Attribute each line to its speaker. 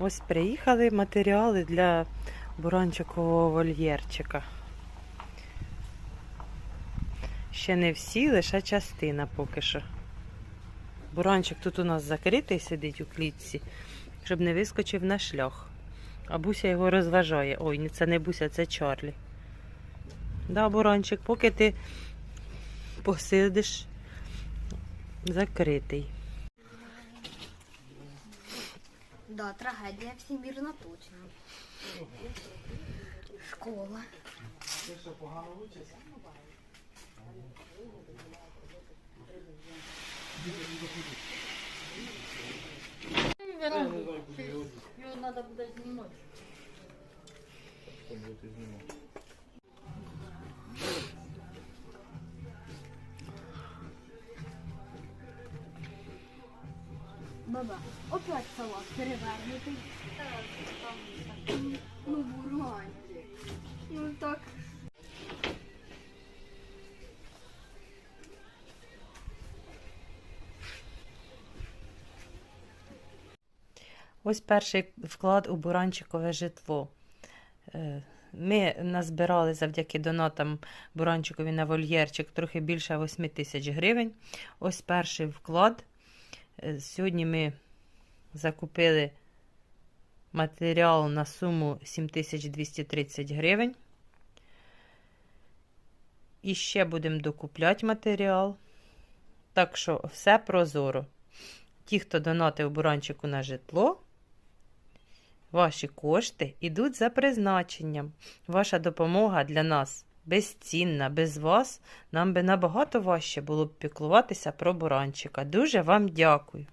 Speaker 1: Ось приїхали матеріали для буранчикового вольєрчика. Ще не всі, лише частина поки що. Буранчик тут у нас закритий сидить у клітці, щоб не вискочив на шлях. А Буся його розважає. Ой, це не Буся, це Чарлі. Да, Буранчик, поки ти посидиш закритий.
Speaker 2: Да, трагедія всемірна точно. Школа.
Speaker 3: Його треба буде знімати.
Speaker 2: Баба, опять салат перевернутий. Ну, буранчик. Ну так.
Speaker 1: Ось перший вклад у буранчикове житло. Е, Ми назбирали завдяки донатам буранчикові на вольєрчик трохи більше 8 тисяч гривень. Ось перший вклад. Е, Сьогодні ми закупили матеріал на суму 7230 гривень. І ще будемо докупляти матеріал. Так що все прозоро. Ті, хто донатив буранчику на житло, ваші кошти йдуть за призначенням. Ваша допомога для нас безцінна. Без вас нам би набагато важче було б піклуватися про буранчика. Дуже вам дякую.